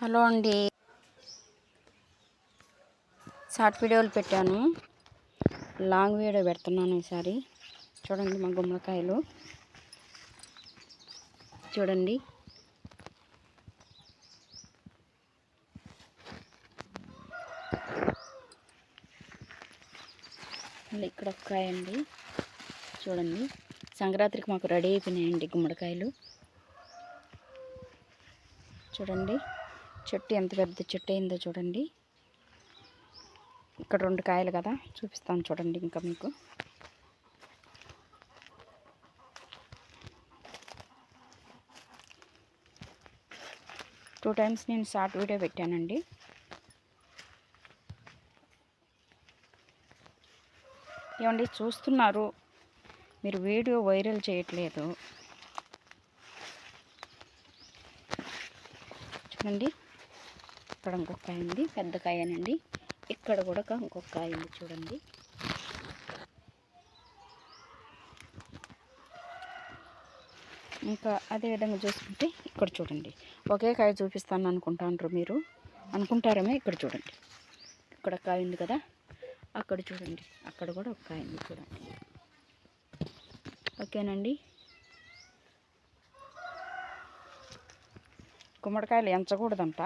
Hello అండి. Short వీడియోలు పెట్టాను. లాంగ్ వీడియో పెడుతున్నాను ఈసారి. చూడండి మా గుమ్మడికాయలు. చూడండి. ఇక్కడ ఒక కాయ అండి. చూడండి. సంక్రాంతికి మాకు రెడీ అయిపోయినాయండి గుమ్మడికాయలు. చూడండి. చెట్టు ఎంత పెద్ద చెట్టు అయిందో చూడండి. ఇక్కడ రెండు కాయలు కదా చూపిస్తాను చూడండి ఇంకా మీకు. టూ టైమ్స్ నేను షార్ట్ వీడియో పెట్టానండి. ఏమండి చూస్తున్నారు మీరు వీడియో వైరల్ చేయట్లేదు. చూడండి. ఇక్కడ ఇంకొక కాయ ఉంది పెద్ద కాయనండి. ఇక్కడ కూడా ఇంకొక కాయ ఉంది చూడండి. ఇంకా అదే విధంగా చూసుకుంటే ఇక్కడ చూడండి. ఒకే కాయ చూపిస్తాను అనుకుంటాండ్రు మీరు. అనుకుంటారేమో ఇక్కడ చూడండి. ఇక్కడ కాయ ఉంది కదా అక్కడ చూడండి. అక్కడ కూడా ఒక కాయ ఉంది చూడండి. ఓకేనండి. గుమ్మడికాయలు ఎంచకూడదంట.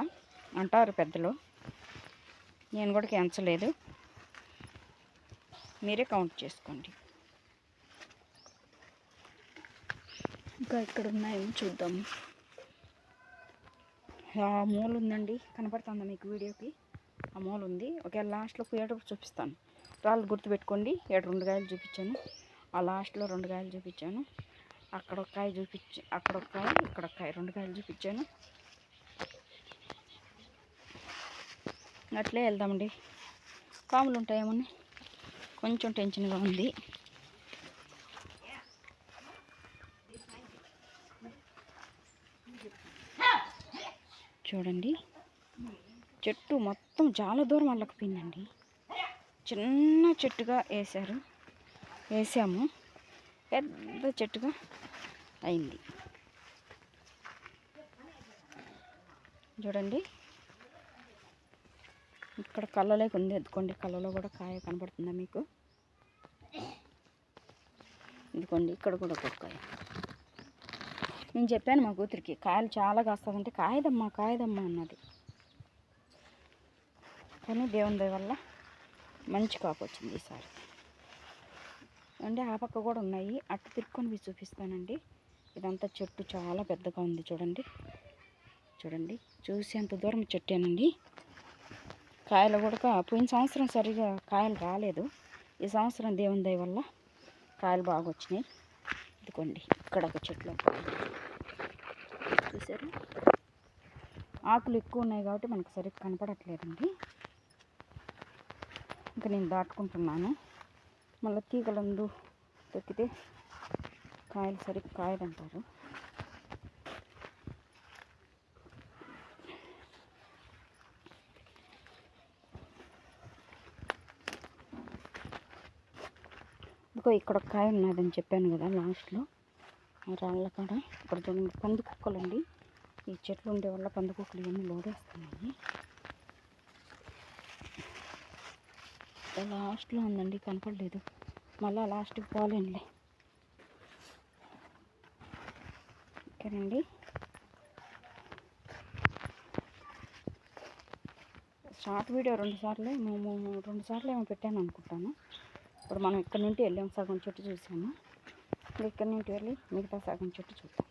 అంటారు పెద్దలు. నేను కూడా ఎంచలేదు మీరే కౌంట్ చేసుకోండి. ఇంకా ఇక్కడ ఉన్నాయేమో చూద్దాం. ఆ మూల ఉందండి. కనపడుతుందా మీకు వీడియోకి? ఆ మూల ఉంది. ఒకవేళ లాస్ట్లో పోయేటప్పుడు చూపిస్తాను. రాళ్ళు గుర్తుపెట్టుకోండి. ఏడు రెండు కాయలు చూపించాను. ఆ లాస్ట్లో రెండు కాయలు చూపించాను. అక్కడ ఒక కాయ చూపించి అక్కడ ఒక కాయ ఇక్కడ ఒక కాయ రెండు కాయలు చూపించాను. అట్లే వెళ్దామండి. పాములు ఉంటాయేమని కొంచెం టెన్షన్గా ఉంది. చూడండి. చెట్టు మొత్తం చాలా దూరం అల్లకపోయిందండి చిన్న చెట్టుగా వేశారు. వేసాము. పెద్ద చెట్టుగా అయింది. చూడండి. ఇక్కడ కళ్ళలోకి ఉంది. ఎత్తుకోండి. కళ్ళలో కూడా కాయ కనబడుతుందా మీకు? ఇదిగోండి. ఇక్కడ కూడా ఒక కాయ. నేను చెప్పాను మా కూతురికి కాయలు చాలా కాస్తుందంటే కాయదమ్మా కాయదమ్మా అన్నది. కానీ దేవుని దయ వల్ల మంచి కాపు వచ్చింది ఈసారి. అంటే ఆ పక్క కూడా ఉన్నాయి. అట్టు తిరుక్కొని మీకు చూపిస్తానండి. ఇదంతా చెట్టు చాలా పెద్దగా ఉంది. చూడండి. చూడండి. చూసేంత దూరం చెట్టేనండి. కాయలు కూడా పోయిన సంవత్సరం సరిగా కాయలు రాలేదు. ఈ సంవత్సరం దేవుని దయ వల్ల కాయలు బాగా వచ్చినాయి. ఇదిగోండి ఇక్కడ ఒక చెట్లు చూసారు? ఆకులు ఎక్కువ ఉన్నాయి కాబట్టి మనకు సరిగ్గా కనపడట్లేదండి. ఇంకా నేను దాటుకుంటున్నాను. మళ్ళీ తీగలందు తొక్కితే కాయలు సరిగ్గా కాయదంటారు ఇదిగో ఇక్కడ ఒక కాయ ఉన్నదని చెప్పాను కదా లాస్ట్లో. రాళ్ళ కాడ ఇక్కడ చూడండి పంది కుక్కలు అండి ఈ చెట్లు ఉండే వల్ల పంది కుక్కలు ఇవన్నీ లోడేస్తున్నాయి. లాస్ట్లో ఉందండి కనపడలేదు. మళ్ళీ లాస్ట్కి పోలేనులే. ఓకేనండి. షార్ట్ వీడియో రెండు సార్లు మేము రెండు సార్లు ఏమో పెట్టాను అనుకుంటాను. ఇప్పుడు మనం ఇక్కడ నుండి వెళ్ళాం సగం చుట్టూ చూసాము. ఇప్పుడు ఇక్కడ నుండి వెళ్ళి మిగతా సగం చుట్టూ చూద్దాం.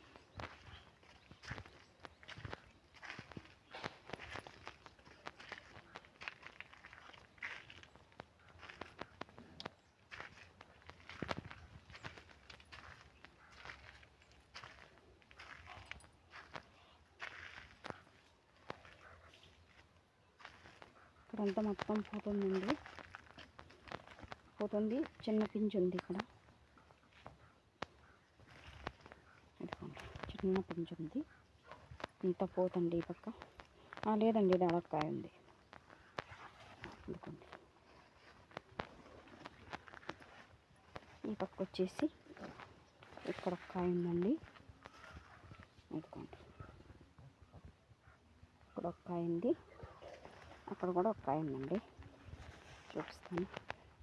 ఇక్కడంతా మొత్తం పోతుందండి. పోతుంది చిన్న పింజ్ ఉంది ఇక్కడ. చిన్న పింజ్ ఉంది. ఇంత పోతండి ఈ పక్క. లేదండి ఇది అడక్కాయ ఉంది. ఇదిగోండి ఈ పక్క వచ్చేసి ఇక్కడ ఒక కాయ ఉందండి. ఇదిగోండి ఇక్కడ ఒక కాయ ఉంది. అక్కడ కూడా ఒక కాయ ఉందండి. చూపిస్తాను.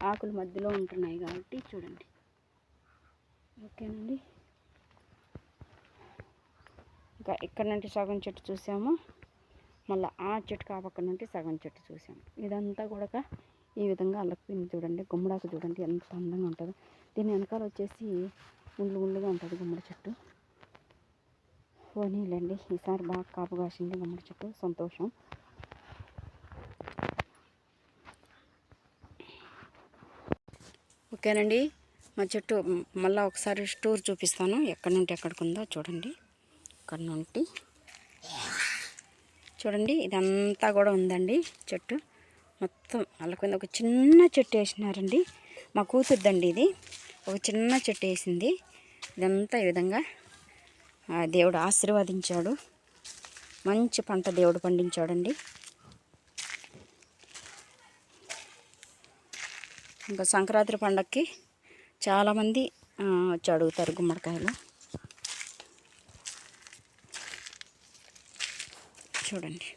ఆకులు మధ్యలో ఉంటున్నాయి కాబట్టి చూడండి. ఓకేనండి. ఇంకా ఇక్కడ నుండి సగం చెట్టు చూసాము మళ్ళీ ఆ చెట్టు కాపక్క నుండి సగం చెట్టు చూసాము. ఇదంతా కూడా ఈ విధంగా అల్లకపోయింది చూడండి. గుమ్మడాకు చూడండి ఎంత అందంగా ఉంటుందో. దీని వెనకాల వచ్చేసి ముళ్ళు ముళ్ళుగా ఉంటుంది గుమ్మడి చెట్టు. పోనీలండి ఈసారి బాగా కాపు కాసింది గుమ్మడి చెట్టు. సంతోషం. ఓకేనండి. మా చెట్టు మళ్ళీ ఒకసారి టూర్ చూపిస్తాను. ఎక్కడి నుండి ఎక్కడికి ఉందో చూడండి. ఇక్కడ నుండి. చూడండి ఇదంతా కూడా ఉందండి చెట్టు. మొత్తం అల్లకుంది ఒక చిన్న చెట్టు వేసినారండి. మా కూతురుదండి ఇది. ఒక చిన్న చెట్టు వేసింది. ఇదంతా ఈ విధంగా ఆ, దేవుడు ఆశీర్వదించాడు. మంచి పంట దేవుడు పండించాడండి. ఇంకా సంక్రాంతి పండగకి చాలామంది వచ్చి అడుగుతారు గుమ్మడికాయలు. చూడండి.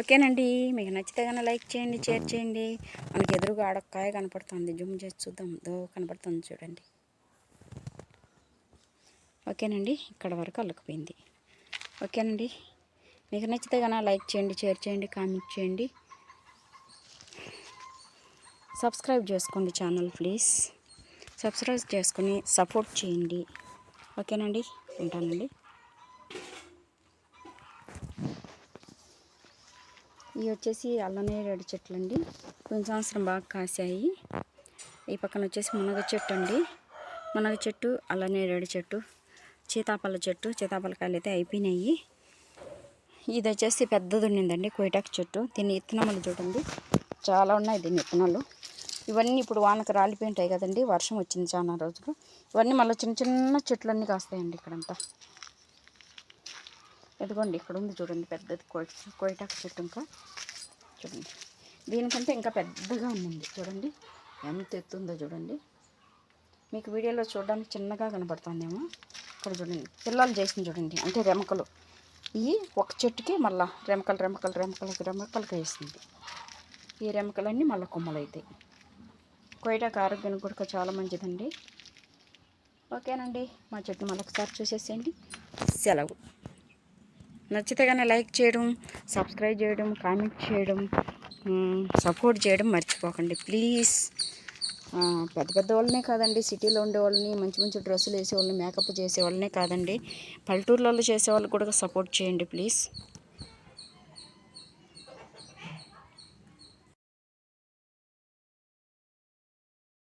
ఓకేనండి. మీకు నచ్చితే కానీ లైక్ చేయండి షేర్ చేయండి. మనకి ఎదురుగా ఆడకాయ కనపడుతుంది. జూమ్ చేసి చూద్దాం. దో కనపడుతుంది చూడండి. ఓకేనండి. ఇక్కడ వరకు అల్లుకుపోయింది. ఓకేనండి. మీకు నచ్చితే కానీ లైక్ చేయండి షేర్ చేయండి కామెంట్ చేయండి. సబ్స్క్రైబ్ చేసుకోండి ఛానల్ ప్లీజ్ సబ్స్క్రైబ్ చేసుకుని సపోర్ట్ చేయండి. ఓకేనండి? ఉంటానండి. ఇవి వచ్చేసి అల్లనేరేడు చెట్లు అండి కొంచెం సంవత్సరం బాగా కాసాయి. ఈ పక్కన వచ్చేసి మునగ చెట్టు అండి మునగ చెట్టు అల్లనేరేడు చెట్టు సీతాఫల చెట్టు సీతాఫలకాయలు అయితే అయిపోయినాయి. ఇది వచ్చేసి పెద్దది ఉండిందండి కోయిటాకు చెట్టు. దీని విత్తనములు చూడండి. చాలా ఉన్నాయి దీని విత్తనాలు ఇవన్నీ ఇప్పుడు వానకు రాలిపోయి ఉంటాయి కదండి. వర్షం వచ్చింది చాలా రోజులు. ఇవన్నీ మళ్ళీ చిన్న చిన్న చెట్లన్నీ కాస్తాయండి ఇక్కడంతా. ఎదుగోండి ఇక్కడ ఉంది చూడండి పెద్దది కోయి కోయిటాకు చెట్టు ఇంకా. చూడండి. దీనికంటే ఇంకా పెద్దగా ఉంది చూడండి ఎంత ఎత్తుందో చూడండి. మీకు వీడియోలో చూడడానికి చిన్నగా కనబడుతుందేమో. ఇక్కడ చూడండి పిల్లలు చేసింది చూడండి. అంటే రెమకలు. ఇవి ఒక చెట్టుకి మళ్ళా రెమకలు రెమకలు రెమకలకి రెమకలకి వేసింది. ఈ రెమకలన్నీ మళ్ళీ కొమ్మలు అవుతాయి కోయటాకు ఆరోగ్యానికి కూడా చాలా మంచిదండి. ఓకేనండి మా చెట్టు మళ్ళీ ఒకసారి చూసేసేయండి. సెలవు. నచ్చితే కానీ లైక్ చేయడం సబ్స్క్రైబ్ చేయడం కామెంట్ చేయడం సపోర్ట్ చేయడం మర్చిపోకండి. ప్లీజ్. పెద్ద పెద్ద వాళ్ళనే కాదండి సిటీలో ఉండే వాళ్ళని మంచి మంచి డ్రెస్సులు వేసేవాళ్ళని మేకప్ చేసే వాళ్ళనే కాదండి. పల్లెటూర్లలో చేసే వాళ్ళకి కూడా సపోర్ట్ చేయండి ప్లీజ్.